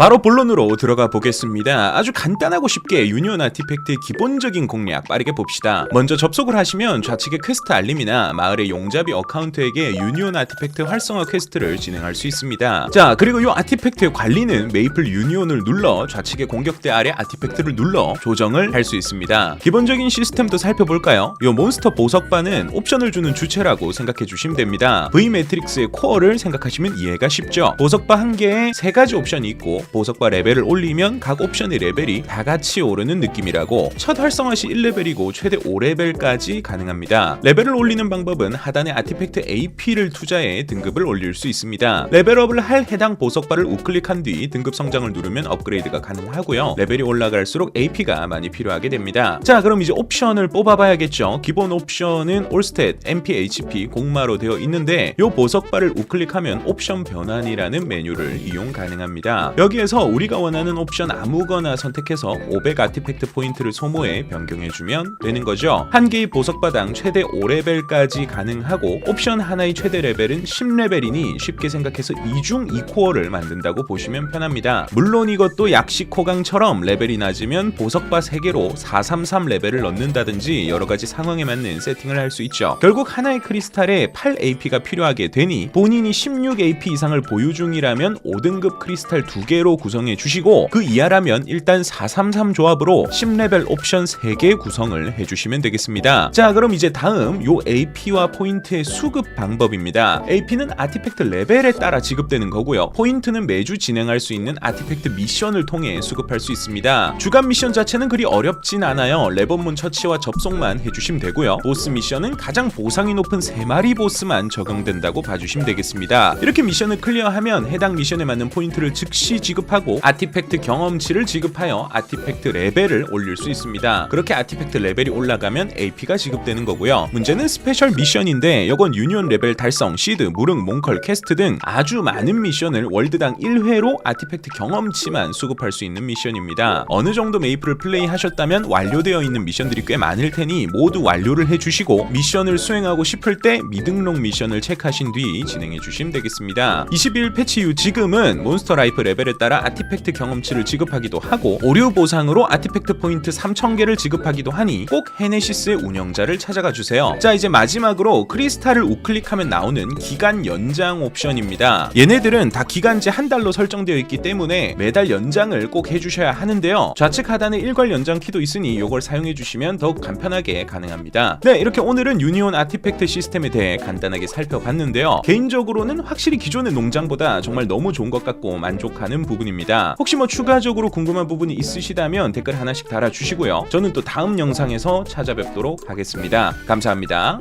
바로 본론으로 들어가 보겠습니다. 아주 간단하고 쉽게 유니온 아티팩트의 기본적인 공략 빠르게 봅시다. 먼저 접속을 하시면 좌측에 퀘스트 알림이나 마을의 용잡이 어카운트에게 유니온 아티팩트 활성화 퀘스트를 진행할 수 있습니다. 자, 그리고 이 아티팩트의 관리는 메이플 유니온을 눌러 좌측의 공격대 아래 아티팩트를 눌러 조정을 할 수 있습니다. 기본적인 시스템도 살펴볼까요? 이 몬스터 보석바는 옵션을 주는 주체라고 생각해 주시면 됩니다. V 매트릭스의 코어를 생각하시면 이해가 쉽죠. 보석바 한 개에 세 가지 옵션이 있고 보석바 레벨을 올리면 각 옵션의 레벨이 다 같이 오르는 느낌이라고 첫 활성화 시 1레벨이고 최대 5레벨까지 가능합니다. 레벨을 올리는 방법은 하단의 아티팩트 AP를 투자해 등급을 올릴 수 있습니다. 레벨업을 할 해당 보석바를 우클릭한 뒤 등급 성장을 누르면 업그레이드가 가능하고요. 레벨이 올라갈수록 AP가 많이 필요하게 됩니다. 자, 그럼 이제 옵션을 뽑아봐야겠죠. 기본 옵션은 올스탯, MP, HP, 공마로 되어 있는데 이 보석바를 우클릭하면 옵션 변환이라는 메뉴를 이용 가능합니다. 여기 에서 우리가 원하는 옵션 아무거나 선택해서 500 아티팩트 포인트를 소모해 변경해주면 되는 거죠. 한 개의 보석바당 최대 5레벨까지 가능하고 옵션 하나의 최대 레벨은 10레벨이니 쉽게 생각해서 이중 2코어를 만든다고 보시면 편합니다. 물론 이것도 약식 호강처럼 레벨이 낮으면 보석바 3개로 433 레벨을 넣는다든지 여러 가지 상황에 맞는 세팅을 할 수 있죠. 결국 하나의 크리스탈에 8 AP가 필요하게 되니 본인이 16 AP 이상을 보유 중이라면 5등급 크리스탈 2개 로 구성해 주시고 그 이하라면 일단 433 조합으로 10레벨 옵션 3개 구성을 해주시면 되겠습니다. 자 그럼 이제 다음 요 AP와 포인트의 수급 방법입니다. AP는 아티팩트 레벨에 따라 지급되는 거고요. 포인트는 매주 진행할 수 있는 아티팩트 미션을 통해 수급할 수 있습니다. 주간 미션 자체는 그리 어렵진 않아요. 레버문 처치와 접속만 해주시면 되고요. 보스 미션은 가장 보상이 높은 3마리 보스만 적용된다고 봐주시면 되겠습니다. 이렇게 미션을 클리어하면 해당 미션에 맞는 포인트를 즉시 지급하고 아티팩트 경험치를 지급하여 아티팩트 레벨을 올릴 수 있습니다. 그렇게 아티팩트 레벨이 올라가면 AP가 지급되는 거고요. 문제는 스페셜 미션인데 이건 유니온 레벨 달성, 시드, 무릉, 몽컬, 캐스트 등 아주 많은 미션을 월드당 1회로 아티팩트 경험치만 수급할 수 있는 미션입니다. 어느 정도 메이플을 플레이하셨다면 완료되어 있는 미션들이 꽤 많을 테니 모두 완료를 해주시고 미션을 수행하고 싶을 때 미등록 미션을 체크하신 뒤 진행해 주시면 되겠습니다. 21 패치 이후 지금은 몬스터 라이프 레벨에 따라 아티팩트 경험치를 지급하기도 하고 오류 보상으로 아티팩트 포인트 3000개를 지급하기도 하니 꼭 헤네시스의 운영자를 찾아가 주세요. 자 이제 마지막으로 크리스탈을 우클릭하면 나오는 기간 연장 옵션입니다. 얘네들은 다 기간제 한 달로 설정되어 있기 때문에 매달 연장을 꼭 해주셔야 하는데요. 좌측 하단에 일괄 연장 키도 있으니 이걸 사용해 주시면 더욱 간편하게 가능합니다. 네 이렇게 오늘은 유니온 아티팩트 시스템에 대해 간단하게 살펴봤는데요. 개인적으로는 확실히 기존의 농장보다 정말 너무 좋은 것 같고 만족하는 부분입니다. 혹시 뭐 추가적으로 궁금한 부분이 있으시다면 댓글 하나씩 달아주시고요. 저는 또 다음 영상에서 찾아뵙도록 하겠습니다. 감사합니다.